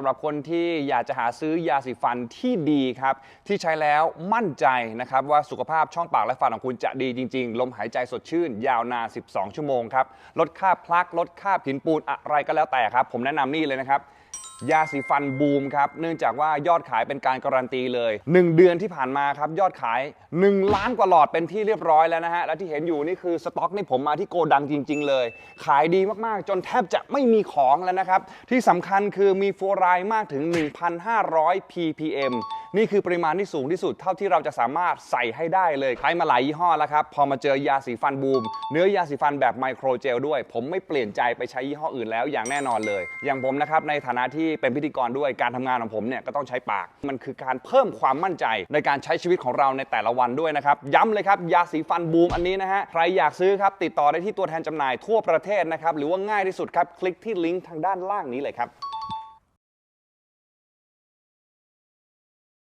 สำหรับคนที่อยากจะหาซื้อยาสีฟันที่ดีครับ ที่ใช้แล้วมั่นใจนะครับ ว่าสุขภาพช่องปากและฟันของคุณจะดีจริง ๆ ลมหายใจสดชื่น ยาวนาน 12 ชั่วโมงครับ ลดค่าพลักลดค่าผินปูนอะไรก็แล้วแต่ครับ ผมแนะนำนี่เลยนะครับ ยาสีฟันบูมครับ เนื่องจากว่ายอดขายเป็นการการันตีเลย 1 เดือนที่ผ่านมาครับ ยอดขาย 1 ล้านกว่าหลอดเป็นที่เรียบร้อยแล้วนะฮะ และที่เห็นอยู่นี่คือสต็อกนี่ผมมาที่โกดังจริง ๆ เลย ขายดีมากๆ จนแทบจะไม่มีของแล้วนะครับ ที่สำคัญคือมีฟลูออไรด์มากถึง 1,500 ppm นี่คือปริมาณที่สูงที่สุดเท่าที่เราจะสามารถใส่ให้ได้เลยใช้มาหลายยี่ห้อแล้วครับ พอมาเจอยาสีฟันบูม เนื้อยาสีฟันแบบไมโครเจลด้วย ผมไม่เปลี่ยนใจไปใช้ยี่ห้ออื่นแล้วอย่างแน่นอนเลย อย่างผมนะครับในฐานะที่เป็นพิธีกรด้วยการทำงานของผมเนี่ยก็ต้องใช้ปาก มันคือการเพิ่มความมั่นใจในการใช้ชีวิตของเราในแต่ละวันด้วยนะครับย้ำเลยครับยาสีฟันบูมอันนี้นะฮะใครอยากซื้อครับติดต่อได้ที่ตัวแทนจำหน่ายทั่วประเทศนะครับหรือว่าง่ายที่สุดครับคลิกที่ลิงก์ทางด้านล่างนี้เลยครับ